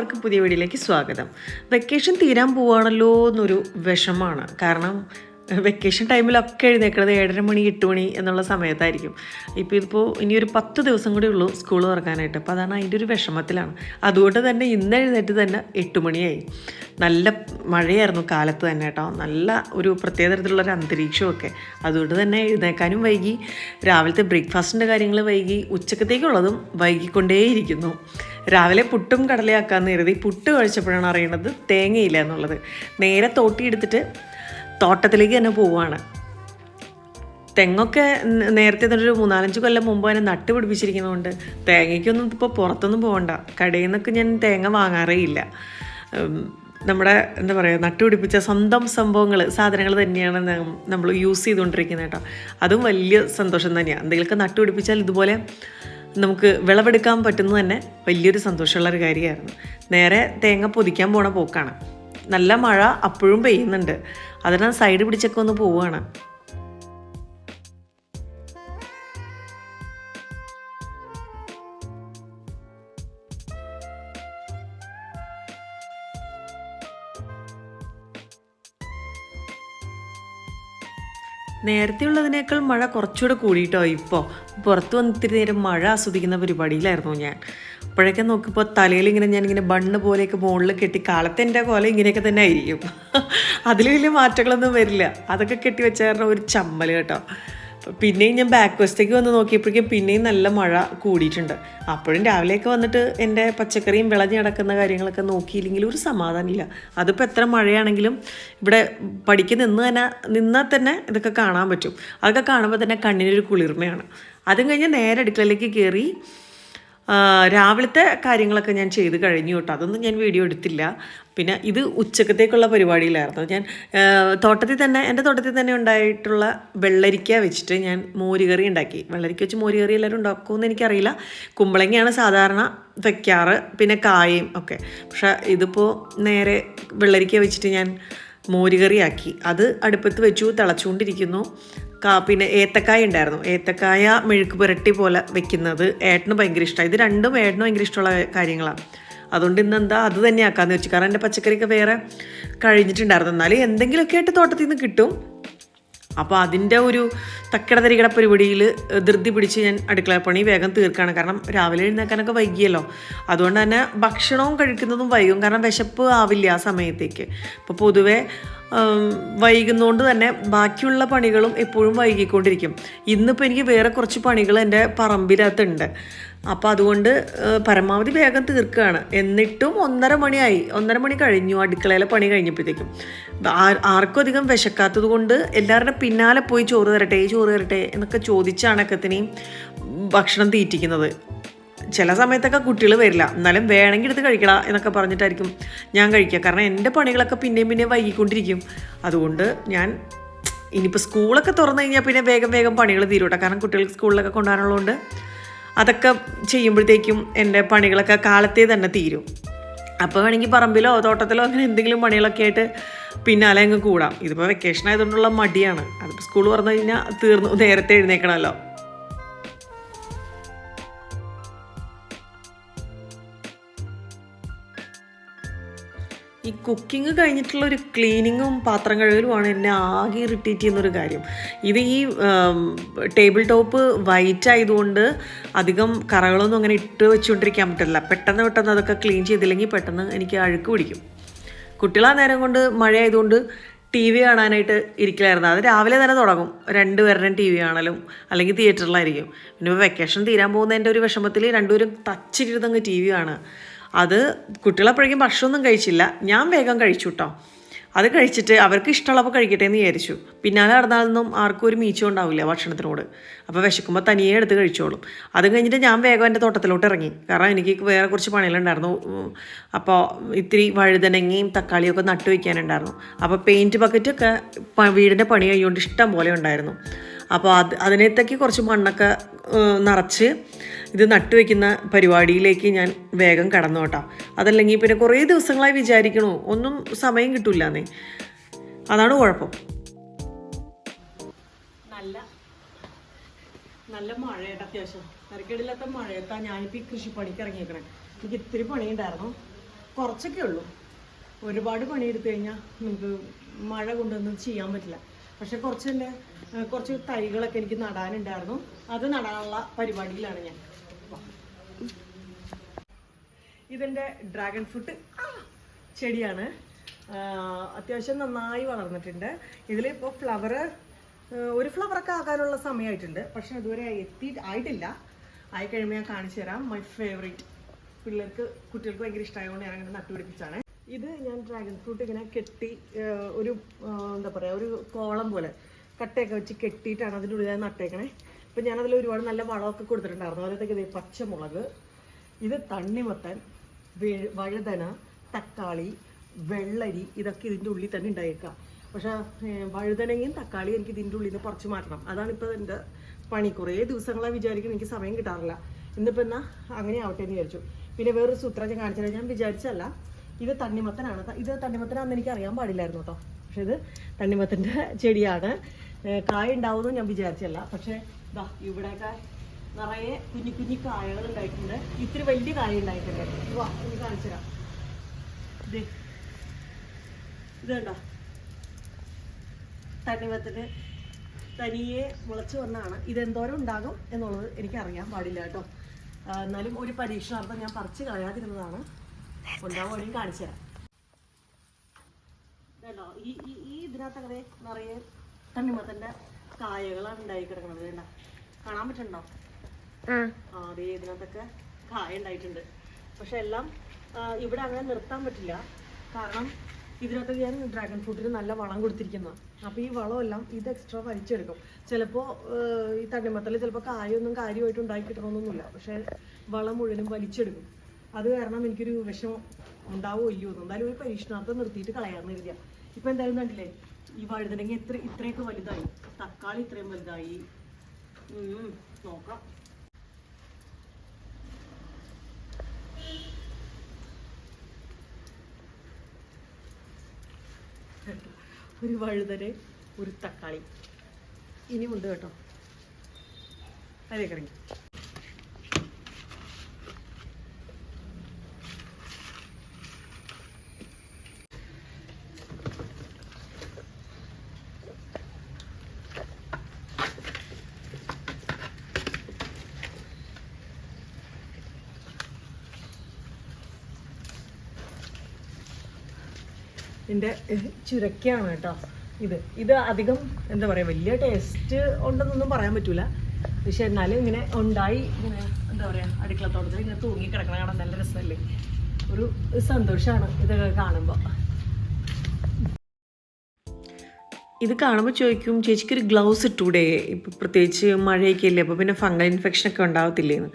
എല്ലാവർക്കും പുതിയ വീഡിയോയിലേക്ക് സ്വാഗതം. വെക്കേഷൻ തീരാൻ പോവുകയാണല്ലോ എന്നൊരു വിഷമാണ്. കാരണം വെക്കേഷൻ ടൈമിലൊക്കെ എഴുന്നേക്കുന്നത് ഏഴര മണി എട്ട് മണി എന്നുള്ള സമയത്തായിരിക്കും. ഇപ്പോൾ ഇതിപ്പോൾ ഇനി ഒരു പത്ത് ദിവസം കൂടി ഉള്ളൂ സ്കൂൾ തുറക്കാനായിട്ട്. അപ്പോൾ അതാണ് അതിന്റെ ഒരു വിഷമത്തിലാണ്. അതുകൊണ്ട് തന്നെ ഇന്ന് എഴുന്നേറ്റ് തന്നെ എട്ട് മണിയായി. നല്ല മഴയായിരുന്നു കാലത്ത് തന്നെ കേട്ടോ. നല്ല ഒരു പ്രത്യേക തരത്തിലുള്ള ഒരു അന്തരീക്ഷമൊക്കെ. അതുകൊണ്ട് തന്നെ എഴുന്നേക്കാനും വൈകി. രാവിലത്തെ ബ്രേക്ക്ഫാസ്റ്റിന്റെ കാര്യങ്ങൾ വൈകി. ഉച്ചക്കത്തേക്കുള്ളതും വൈകിക്കൊണ്ടേയിരിക്കുന്നു. രാവിലെ പുട്ടും കടലയാക്കാമെന്ന് കരുതി പുട്ട് കഴിച്ചപ്പോഴാണ് അറിയണത് തേങ്ങയില്ല എന്നുള്ളത്. നേരെ തോട്ടി എടുത്തിട്ട് തോട്ടത്തിലേക്ക് തന്നെ പോവുകയാണ് തെങ്ങൊക്കെ നേരത്തെ തന്നെ ഒരു മൂന്നാലഞ്ച് കൊല്ലം മുമ്പ് തന്നെ നട്ട് പിടിപ്പിച്ചിരിക്കുന്നതുകൊണ്ട് തേങ്ങയ്ക്കൊന്നും ഇപ്പോൾ പുറത്തൊന്നും പോകണ്ട കടയിൽ നിന്നൊക്കെ ഞാൻ തേങ്ങ വാങ്ങാറേ ഇല്ല. നമ്മുടെ എന്താ പറയുക നട്ടുപിടിപ്പിച്ച സ്വന്തം സംഭവങ്ങൾ സാധനങ്ങൾ തന്നെയാണ് നമ്മൾ യൂസ് ചെയ്തുകൊണ്ടിരിക്കുന്നത് കേട്ടോ. അതും വലിയ സന്തോഷം തന്നെയാണ് എന്തെങ്കിലുമൊക്കെ നട്ടുപിടിപ്പിച്ചാൽ ഇതുപോലെ നമുക്ക് വിളവെടുക്കാൻ പറ്റുന്നത് തന്നെ വലിയൊരു സന്തോഷമുള്ള ഒരു കാര്യമായിരുന്നു. നേരെ തേങ്ങ പൊതിക്കാൻ പോണ പോക്കാണ്. നല്ല മഴ അപ്പോഴും പെയ്യുന്നുണ്ട്. അതിനാൽ സൈഡ് പിടിച്ചൊക്കെ ഒന്ന് പോവുകയാണ് നേരത്തെ ഉള്ളതിനേക്കാൾ മഴ കുറച്ചുകൂടെ കൂടിയിട്ടോ ഇപ്പോൾ പുറത്ത് വന്നിത്തിരി നേരം മഴ ആസ്വദിക്കുന്ന പരിപാടിയിലായിരുന്നു ഞാൻ. അപ്പോഴൊക്കെ നോക്കിയപ്പോൾ തലയിൽ ഇങ്ങനെ ഞാൻ ഇങ്ങനെ ബണ്ണ് പോലെയൊക്കെ മുകളിൽ കെട്ടി കാലത്തെ എന്റെ കോല ഇങ്ങനെയൊക്കെ തന്നെ ആയിരിക്കും. അതിൽ വലിയ മാറ്റങ്ങളൊന്നും വരില്ല. അതൊക്കെ കെട്ടി വെച്ച കാരണം ഒരു ചമ്മൽ കേട്ടോ. പിന്നെയും ഞാൻ ബാക്ക് വശത്തേക്ക് വന്ന് നോക്കിയപ്പോഴേക്കും പിന്നെയും നല്ല മഴ കൂടിയിട്ടുണ്ട്. അപ്പോഴും രാവിലെയൊക്കെ വന്നിട്ട് എന്റെ പച്ചക്കറിയും വിളഞ്ഞ് കിടക്കുന്ന കാര്യങ്ങളൊക്കെ നോക്കിയില്ലെങ്കിൽ ഒരു സമാധാനമില്ല അതിപ്പോൾ എത്ര മഴയാണെങ്കിലും ഇവിടെ പഠിക്ക് നിന്ന് തന്നെ നിന്നാൽ തന്നെ ഇതൊക്കെ കാണാൻ പറ്റും. അതൊക്കെ കാണുമ്പോൾ തന്നെ കണ്ണിനൊരു കുളിർമയാണ്. അതും കഴിഞ്ഞ് നേരെ അടുക്കളയിലേക്ക് കയറി രാവിലത്തെ കാര്യങ്ങളൊക്കെ ഞാൻ ചെയ്ത് കഴിഞ്ഞു കേട്ടോ. അതൊന്നും ഞാൻ വീഡിയോ എടുത്തില്ല. പിന്നെ ഇത് ഉച്ചക്കത്തേക്കുള്ള പരിപാടിയിലായിരുന്നു. ഞാൻ തോട്ടത്തിൽ തന്നെ എന്റെ തോട്ടത്തിൽ തന്നെ ഉണ്ടായിട്ടുള്ള വെള്ളരിക്ക വെച്ചിട്ട് ഞാൻ മോരുകറി ഉണ്ടാക്കി. വെള്ളരിക്ക വെച്ച് മോരുകറി എല്ലാവരും ഉണ്ടാക്കുമെന്ന് എനിക്കറിയില്ല. കുമ്പളങ്ങയാണ് സാധാരണ വെക്കാറ്. പിന്നെ കായയും ഒക്കെ. പക്ഷേ ഇതിപ്പോൾ നേരെ വെള്ളരിക്ക വെച്ചിട്ട് ഞാൻ മോരുകറിയാക്കി അത് അടുപ്പത്ത് വെച്ചു തിളച്ചുകൊണ്ടിരിക്കുന്നു. കാ പിന്നെ ഏത്തക്കായ ഉണ്ടായിരുന്നു. ഏത്തക്കായ മെഴുക്ക് പുരട്ടി പോലെ വെക്കുന്നത് ഏട്ടന് ഭയങ്കര ഇഷ്ടമാണ് ഇത് രണ്ടും ഏട്ടന് ഭയങ്കര ഇഷ്ടമുള്ള കാര്യങ്ങളാണ്. അതുകൊണ്ട് ഇന്ന് എന്താ അത് തന്നെ ആക്കാന്ന് വെച്ചു. കാരണം എന്റെ പച്ചക്കറിയൊക്കെ വേറെ കഴിഞ്ഞിട്ടുണ്ടായിരുന്നു. എന്നാലും എന്തെങ്കിലുമൊക്കെ ആയിട്ട് തോട്ടത്തിൽ നിന്ന് കിട്ടും. അപ്പോൾ അതിന്റെ ഒരു തക്കട തരികട പരിപാടിയിൽ ധൃതി പിടിച്ച് ഞാൻ അടുക്കള പണി വേഗം തീർക്കുകയാണ്. കാരണം രാവിലെ എഴുന്നേക്കാനൊക്കെ വൈകിയല്ലോ. അതുകൊണ്ട് തന്നെ ഭക്ഷണവും കഴിക്കുന്നതും വൈകും. കാരണം വിശപ്പ് ആവില്ല ആ സമയത്തേക്ക്. അപ്പോൾ പൊതുവേ വൈകുന്നതുകൊണ്ട് തന്നെ ബാക്കിയുള്ള പണികളും എപ്പോഴും വൈകിക്കൊണ്ടിരിക്കും. ഇന്നിപ്പോൾ എനിക്ക് വേറെ കുറച്ച് പണികൾ എന്റെ പറമ്പിനകത്തുണ്ട് അപ്പോൾ അതുകൊണ്ട് പരമാവധി വേഗം തീർക്കുകയാണ് എന്നിട്ടും ഒന്നര മണിയായി. ഒന്നര മണി കഴിഞ്ഞു. അടുക്കളയിലെ പണി കഴിഞ്ഞപ്പോഴത്തേക്കും. ആർക്കും അധികം വിശക്കാത്തത് കൊണ്ട് എല്ലാവരുടെ പിന്നാലെ പോയി ചോറ് തരട്ടെ ചോറ് തരട്ടെ എന്നൊക്കെ ചോദിച്ചാണ് അക്കത്തിനെയും ഭക്ഷണം തീറ്റിക്കുന്നത്. ചില സമയത്തൊക്കെ കുട്ടികൾ വരില്ല. എന്നാലും വേണമെങ്കിൽ എടുത്ത് കഴിക്കടാ എന്നൊക്കെ പറഞ്ഞിട്ടായിരിക്കും ഞാൻ കഴിക്കുക. കാരണം എന്റെ പണികളൊക്കെ പിന്നെയും പിന്നെയും വൈകിക്കൊണ്ടിരിക്കും. അതുകൊണ്ട് ഞാൻ ഇനിയിപ്പോൾ സ്കൂളൊക്കെ തുറന്നു കഴിഞ്ഞാൽ പിന്നെ വേഗം വേഗം പണികൾ തീരൂട്ടെ. കാരണം കുട്ടികൾക്ക് സ്കൂളിലൊക്കെ കൊണ്ടുപോകാനുള്ളതുകൊണ്ട് അതൊക്കെ ചെയ്യുമ്പോഴത്തേക്കും എന്റെ പണികളൊക്കെ കാലത്തേ തന്നെ തീരും. അപ്പോൾ വേണമെങ്കിൽ പറമ്പിലോ തോട്ടത്തിലോ അങ്ങനെ എന്തെങ്കിലും പണികളൊക്കെ ആയിട്ട് പിന്നാലെ അങ്ങ് കൂടാം. ഇതിപ്പോൾ വെക്കേഷൻ ആയതുകൊണ്ടുള്ള മടിയാണ്. അതിപ്പോൾ സ്കൂൾ പറഞ്ഞു കഴിഞ്ഞാൽ തീർന്നു നേരത്തെ എഴുന്നേക്കണമല്ലോ. കുക്കിംഗ് കഴിഞ്ഞിട്ടുള്ള ഒരു ക്ലീനിങ്ങും പാത്രം കഴുകലുമാണ് എന്നെ ആകെ ഇറിറ്റേറ്റ് ചെയ്യുന്നൊരു കാര്യം. ഇത് ഈ ടേബിൾ ടോപ്പ് വൈറ്റ് ആയതുകൊണ്ട് അധികം കറകളൊന്നും അങ്ങനെ ഇട്ട് വെച്ചുകൊണ്ടിരിക്കാൻ പറ്റില്ല പെട്ടെന്ന് പെട്ടെന്ന് അതൊക്കെ ക്ലീൻ ചെയ്തില്ലെങ്കിൽ പെട്ടെന്ന് എനിക്ക് അഴുക്ക് പിടിക്കും. കുട്ടികളാ നേരം കൊണ്ട് മഴയായതുകൊണ്ട് ടി വി കാണാനായിട്ട് ഇരിക്കലായിരുന്നു. അത് രാവിലെ തന്നെ തുടങ്ങും. രണ്ടുപേരുടെയും ടി വി കാണലും അല്ലെങ്കിൽ തിയേറ്ററിലായിരിക്കും. പിന്നെ വെക്കേഷൻ തീരാൻ പോകുന്നതിന്റെ ഒരു വിഷമത്തിൽ രണ്ടുപേരും തച്ചിരുന്നങ്ങ് ടി വി കാണുക. അത് കുട്ടികളപ്പോഴേക്കും ഭക്ഷണമൊന്നും കഴിച്ചില്ല. ഞാൻ വേഗം കഴിച്ചു കേട്ടോ അത് കഴിച്ചിട്ട് അവർക്ക് ഇഷ്ടമുള്ളപ്പോൾ കഴിക്കട്ടെ എന്ന് വിചാരിച്ചു. പിന്നാലെ നടന്നാലൊന്നും ആർക്കും ഒരു മീച്ചം ഉണ്ടാവില്ല ഭക്ഷണത്തിനോട്. അപ്പോൾ വിശക്കുമ്പോൾ തനിയേ എടുത്ത് കഴിച്ചോളും. അത് കഴിഞ്ഞിട്ട് ഞാൻ വേഗം എന്റെ തോട്ടത്തിലോട്ട് ഇറങ്ങി. കാരണം എനിക്ക് വേറെ കുറച്ച് പണികളുണ്ടായിരുന്നു. അപ്പോൾ ഇത്തിരി വഴുതനങ്ങയും തക്കാളിയൊക്കെ നട്ടു വയ്ക്കാനുണ്ടായിരുന്നു അപ്പോൾ പെയിന്റ് ബക്കറ്റൊക്കെ വീടിന്റെ പണി കഴിഞ്ഞുകൊണ്ട് ഇഷ്ടം പോലെ ഉണ്ടായിരുന്നു. അപ്പോൾ അത് അതിനകത്തേക്ക് കുറച്ച് മണ്ണൊക്കെ നിറച്ച് ഇത് നട്ടുവെക്കുന്ന പരിപാടിയിലേക്ക് ഞാൻ വേഗം കടന്നു അതല്ലെങ്കിൽ പിന്നെ കുറേ ദിവസങ്ങളായി വിചാരിക്കണോ ഒന്നും സമയം കിട്ടൂലെന്നേ അതാണ് കുഴപ്പം. നല്ല നല്ല മഴയായിട്ട് അത്യാവശ്യം. തിരക്കേടില്ലാത്ത മഴയത്താ ഞാനിപ്പോൾ ഈ കൃഷിപ്പണിക്ക് ഇറങ്ങിയേക്കണേ. എനിക്ക് ഇത്തിരി പണിയുണ്ടായിരുന്നു. കുറച്ചൊക്കെ ഉള്ളൂ. ഒരുപാട് പണിയെടുത്തു കഴിഞ്ഞാൽ നമുക്ക് മഴ കൊണ്ടൊന്നും ചെയ്യാൻ പറ്റില്ല. പക്ഷെ കുറച്ച് ഏഹ്, കുറച്ച് തൈകളൊക്കെ എനിക്ക് നടാനുണ്ടായിരുന്നു. അത് നടാനുള്ള പരിപാടിയിലാണ് ഞാൻ. ഇതെന്റെ ഡ്രാഗൺ ഫ്രൂട്ട് ചെടിയാണ്. അത്യാവശ്യം നന്നായി വളർന്നിട്ടുണ്ട്. ഇതിലിപ്പോൾ ഫ്ലവർ ഒരു ഫ്ലവറൊക്കെ ആകാനുള്ള സമയമായിട്ടുണ്ട് പക്ഷെ ഇതുവരെ എത്തി ആയിട്ടില്ല. ആയി കഴിയുമ്പോൾ ഞാൻ കാണിച്ചു തരാം. മൈ ഫേവറേറ്റ് പിള്ളേർക്ക് കുട്ടികൾക്ക് ഭയങ്കര ഇഷ്ടമായതുകൊണ്ട് ഞാൻ അങ്ങനെ നട്ടുപിടിപ്പിച്ചാണ് ഇത് ഞാൻ ഡ്രാഗൺ ഫ്രൂട്ട് ഇങ്ങനെ കെട്ടി ഒരു എന്താ പറയുക ഒരു കോളം പോലെ കട്ടയൊക്കെ വെച്ച് കെട്ടിയിട്ടാണ് അതിന്റെ ഉള്ളിൽ നട്ടേക്കണേ. അപ്പം ഞാനതിൽ ഒരുപാട് നല്ല വളമൊക്കെ കൊടുത്തിട്ടുണ്ടായിരുന്നു. അതിലത്തേക്ക് ഇത് പച്ചമുളക് ഇത് തണ്ണിമത്തൻ വഴുതന തക്കാളി വെള്ളരി ഇതൊക്കെ ഇതിന്റെ ഉള്ളിൽ തന്നെ ഉണ്ടായേക്കാം. പക്ഷേ വഴുതനങ്ങയും തക്കാളിയും എനിക്ക് ഇതിന്റെ ഉള്ളിൽ നിന്ന് പറിച്ചു മാറ്റണം. അതാണ് ഇപ്പോൾ എന്റെ പണി. കുറേ ദിവസങ്ങളായി വിചാരിക്കുന്നത് എനിക്ക് സമയം കിട്ടാറില്ല. ഇന്നിപ്പോൾ എന്നാൽ അങ്ങനെ ആവട്ടെ എന്ന് വിചാരിച്ചു. പിന്നെ വേറൊരു സൂത്രം ഞാൻ കാണിച്ചത് ഞാൻ വിചാരിച്ചല്ല ഇത് തണ്ണിമത്തനാണ്. ഇത് തണ്ണിമത്തനാണെന്ന് എനിക്ക് അറിയാൻ പാടില്ലായിരുന്നു കേട്ടോ. പക്ഷേ ഇത് തണ്ണിമത്തന്റെ ചെടിയാണ്. കായ ഉണ്ടാവുമെന്ന് ഞാൻ വിചാരിച്ചല്ല. പക്ഷേ ഇതാ ഇവിടെയൊക്കെ നിറയെ കുഞ്ഞു കുഞ്ഞു കായകൾ ഉണ്ടായിട്ടുണ്ട്. ഇത്തിരി വലിയ കായ ഉണ്ടായിട്ടുണ്ട്. വാ ഒന്ന് കാണിച്ചു. ഇത് ഇതുണ്ടോ തണ്ണിമത്തിന് തനിയെ മുളച്ചു വന്നാണ്. ഇതെന്തോരം ഉണ്ടാകും എന്നുള്ളത് എനിക്ക് അറിയാൻ പാടില്ല കേട്ടോ. എന്നാലും ഒരു പരീക്ഷണാർത്ഥം ഞാൻ പറിച്ച് കളയാതിരുന്നതാണ്. ഉണ്ടാവുകയാണെങ്കിൽ കാണിച്ചു തരാം. ഈ ഇതിനകത്തങ്ങനെ നിറയെ തണ്ണിമത്തന്റെ കായകളാണ് ഉണ്ടായി കിടക്കുന്നത് വേണ്ട കാണാൻ പറ്റുന്നുണ്ടോ? ആ. അതേ ഇതിനകത്തൊക്കെ കായ ഉണ്ടായിട്ടുണ്ട്. പക്ഷെ എല്ലാം ഇവിടെ അങ്ങനെ നിർത്താൻ പറ്റില്ല. കാരണം ഇതിനകത്ത് ഞാൻ ഡ്രാഗൺ ഫ്രൂട്ടിന് നല്ല വളം കൊടുത്തിരിക്കുന്ന. അപ്പോൾ ഈ വളമെല്ലാം ഇത് എക്സ്ട്രാ വലിച്ചെടുക്കും. ചിലപ്പോൾ ഈ തണ്ണിമത്തൽ ചിലപ്പോൾ കായൊന്നും കാര്യമായിട്ട് ഉണ്ടാക്കി കിട്ടണമെന്നൊന്നുമില്ല പക്ഷേ വളം മുഴുവനും വലിച്ചെടുക്കും. അത് കാരണം എനിക്കൊരു വിഷമം ഉണ്ടാവോ ഇല്ലയോ എന്തായാലും ഒരു പരീക്ഷണാർത്ഥം നിർത്തിയിട്ട് കളയാമെന്ന് കരുതിയ. ഇപ്പം എന്തായാലും കണ്ടില്ലേ? ഈ വഴുതനങ്ങ എത്ര ഇത്രയൊക്കെ വലുതായി. തക്കാളി ഇത്രയും വലുതായി. നോക്കാം. ഒരു വഴുതന ഒരു തക്കാളി. ഇനിയുണ്ട് കേട്ടോ. അതേ കിടങ്ങി ഇതിന്റെ ചുരക്കയാണ് കേട്ടോ ഇത്. ഇത് അധികം എന്താ പറയുക വലിയ ടേസ്റ്റ് ഉണ്ടെന്നൊന്നും പറയാൻ പറ്റൂല. പക്ഷെ എന്നാലും ഇങ്ങനെ ഉണ്ടായി ഇങ്ങനെ എന്താ പറയുക അടുക്കളത്തോട്ടത്തിൽ ഇങ്ങനെ തൂങ്ങി കിടക്കണ കാണാൻ നല്ല രസമല്ലേ? ഒരു സന്തോഷമാണ് ഇതൊക്കെ കാണുമ്പോൾ ഇത് കാണുമ്പോൾ ചോദിക്കും ചേച്ചിക്ക് ഒരു ഗ്ലൗസ് ഇട്ടൂടെ? ഇപ്പം പ്രത്യേകിച്ച് മഴയൊക്കെ അല്ലേ അപ്പോൾ പിന്നെ ഫംഗൽ ഇൻഫെക്ഷൻ ഒക്കെ ഉണ്ടാവത്തില്ലേന്ന്.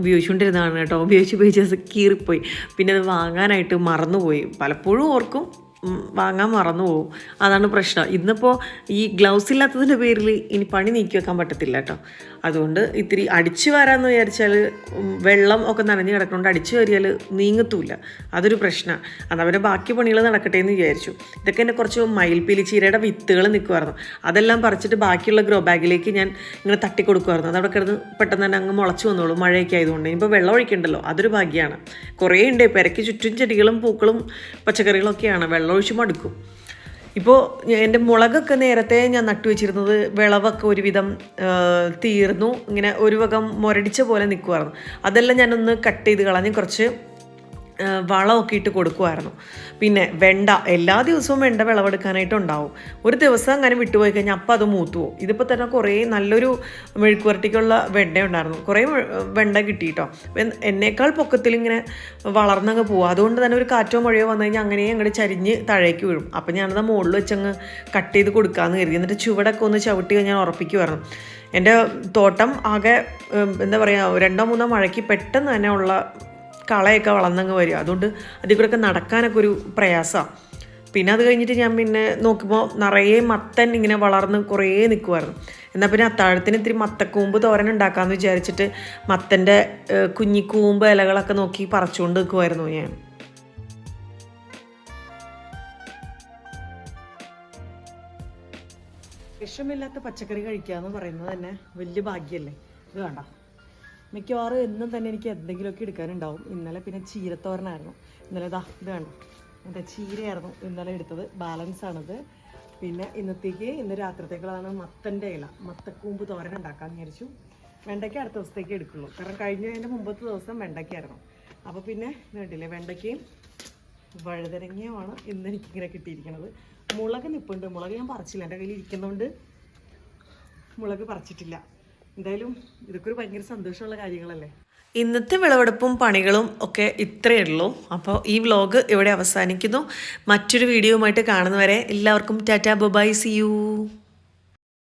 ഉപയോഗിച്ചുകൊണ്ടിരുന്നതാണ് കേട്ടോ. ഉപയോഗിച്ച് ഉപയോഗിച്ച് കീറിപ്പോയി. പിന്നെ അത് വാങ്ങാനായിട്ട് മറന്നുപോയി. പലപ്പോഴും ഓർക്കും വാങ്ങാൻ മറന്നു പോകും അതാണ് പ്രശ്നം. ഇന്നിപ്പോൾ ഈ ഗ്ലൗസ് ഇല്ലാത്തതിന്റെ പേരിൽ ഇനി പണി നീക്കി വെക്കാൻ പറ്റത്തില്ല കേട്ടോ. അതുകൊണ്ട് ഇത്തിരി അടിച്ചു വരാമെന്ന് വിചാരിച്ചാൽ വെള്ളം ഒക്കെ നനഞ്ഞ് കിടക്കുന്നതുകൊണ്ട് അടിച്ചു വരിയാൽ നീങ്ങത്തൂല അതൊരു പ്രശ്നമാണ് അത് അവരെ ബാക്കി പണികൾ നടക്കട്ടെ എന്ന് വിചാരിച്ചു. ഇതൊക്കെ എന്നെ കുറച്ച് മയിൽപ്പീലി ചീരയുടെ വിത്തുകൾ നിൽക്കുമായിരുന്നു അതെല്ലാം പറിച്ചിട്ട് ബാക്കിയുള്ള ഗ്രോ ബാഗിലേക്ക് ഞാൻ ഇങ്ങനെ തട്ടി കൊടുക്കുമായിരുന്നു അതവിടെ കിടന്ന് പെട്ടെന്ന് തന്നെ അങ്ങ് മുളച്ചു വന്നോളൂ. മഴയൊക്കെ ആയതുകൊണ്ട്. ഇനിയിപ്പോൾ വെള്ളം ഒഴിക്കണ്ടല്ലോ. അതൊരു ഭാഗ്യമാണ് കുറേ ഉണ്ട് പെരയ്ക്ക് ചുറ്റും ചെടികളും പൂക്കളും പച്ചക്കറികളൊക്കെയാണ് വെള്ളം ഒഴിച്ച് മടുക്കും. ഇപ്പോൾ എന്റെ മുളകൊക്കെ നേരത്തെ ഞാൻ നട്ടുവെച്ചിരുന്നത് വിളവൊക്കെ ഒരുവിധം തീർന്നു. ഇങ്ങനെ ഒരു വകം മുരടിച്ച പോലെ നിൽക്കുമായിരുന്നു അതെല്ലാം ഞാനൊന്ന് കട്ട് ചെയ്ത് കളഞ്ഞ് കുറച്ച് വളമൊക്കെ ഇട്ട് കൊടുക്കുമായിരുന്നു പിന്നെ വെണ്ട എല്ലാ ദിവസവും വെണ്ട വിളവെടുക്കാനായിട്ട് ഉണ്ടാവും ഒരു ദിവസം അങ്ങനെ വിട്ടുപോയി കഴിഞ്ഞാൽ അപ്പം അത് മൂത്തു പോകും ഇതിപ്പോൾ തന്നെ കുറേ നല്ലൊരു മെഴുക്കുവരട്ടിക്കുള്ള വെണ്ട ഉണ്ടായിരുന്നു കുറേ വെണ്ട കിട്ടിയിട്ടോ. എന്നേക്കാൾ പൊക്കത്തിൽ ഇങ്ങനെ വളർന്നങ്ങ് പോകും അതുകൊണ്ട് തന്നെ ഒരു കാറ്റോ മഴയോ വന്നു കഴിഞ്ഞാൽ അങ്ങനെ അങ്ങോട്ട് ചരിഞ്ഞ് താഴേക്ക് വീഴും. അപ്പം ഞാനത് മുകളിൽ വെച്ചങ്ങ് കട്ട് ചെയ്ത് കൊടുക്കാമെന്ന് കരുതി. എന്നിട്ട് ചുവടൊക്കെ ഒന്ന് ചവിട്ടി ഞാൻ ഉറപ്പിക്കുമായിരുന്നു എന്റെ തോട്ടം ആകെ എന്താ പറയുക രണ്ടോ മൂന്നോ മഴയ്ക്ക് പെട്ടെന്ന് തന്നെ ഉള്ള കളയൊക്കെ വളർന്നങ്ങ് വരും. അതുകൊണ്ട് അതിൽ കൂടെയൊക്കെ നടക്കാനൊക്കെ ഒരു പ്രയാസമാണ് പിന്നെ അത് കഴിഞ്ഞിട്ട് ഞാൻ പിന്നെ നോക്കുമ്പോൾ നിറയെ മത്തൻ ഇങ്ങനെ വളർന്ന് കുറേ നിൽക്കുമായിരുന്നു എന്നാൽ പിന്നെ അത്താഴത്തിന് ഇത്തിരി മത്തക്കൂമ്പ് തോരൻ ഉണ്ടാക്കാമെന്ന് വിചാരിച്ചിട്ട് മത്തന്റെ കുഞ്ഞിക്കൂമ്പ് ഇലകളൊക്കെ നോക്കി പറിച്ചുകൊണ്ട് നിൽക്കുമായിരുന്നു ഞാൻ. വിഷമില്ലാത്ത പച്ചക്കറി കഴിക്കുക എന്ന് പറയുന്നത് തന്നെ വലിയ ഭാഗ്യമല്ലേ ഇത് വേണ്ട. മിക്കവാറും എന്നും തന്നെ എനിക്ക് എന്തെങ്കിലുമൊക്കെ എടുക്കാനുണ്ടാവും. ഇന്നലെ പിന്നെ ചീരത്തോരനായിരുന്നു. ഇന്നലെ ഇതാ ഇത് വേണം എന്റെ ചീരയായിരുന്നു ഇന്നലെ എടുത്തത്. ബാലൻസ് ആണത്. പിന്നെ ഇന്നത്തേക്ക് ഇന്ന് രാത്രിത്തേക്കുള്ളതാണ് മത്തന്റെ ഇല. മത്തക്കൂമ്പ് തോരൻ ഉണ്ടാക്കാൻ വിചാരിച്ചു. വെണ്ടയ്ക്ക അടുത്ത ദിവസത്തേക്ക് എടുക്കുള്ളൂ. കാരണം കഴിഞ്ഞതിന്റെ മുമ്പത്തെ ദിവസം വെണ്ടയ്ക്കായിരുന്നു അപ്പോൾ പിന്നെ വേണ്ടില്ലേ വെണ്ടയ്ക്കയും വഴുതരങ്ങയുമാണ് ഇന്ന് എനിക്കിങ്ങനെ കിട്ടിയിരിക്കുന്നത് മുളക് നിപ്പുണ്ട്. മുളക് ഞാൻ പറിച്ചില്ല. എന്റെ കയ്യിൽ ഇരിക്കുന്നതുകൊണ്ട് മുളക് പറിച്ചിട്ടില്ല. എന്തായാലും ഇതൊക്കെ ഒരു ഭയങ്കര സന്തോഷമുള്ള കാര്യങ്ങളല്ലേ? ഇന്നത്തെ വിളവെടുപ്പും പണികളും ഒക്കെ ഇത്രയേ ഉള്ളൂ. അപ്പോൾ ഈ വ്ലോഗ് ഇവിടെ അവസാനിക്കുന്നു. മറ്റൊരു വീഡിയോയുമായിട്ട് കാണുന്നവരെ എല്ലാവർക്കും ടാറ്റാ ബൊബായ്. C U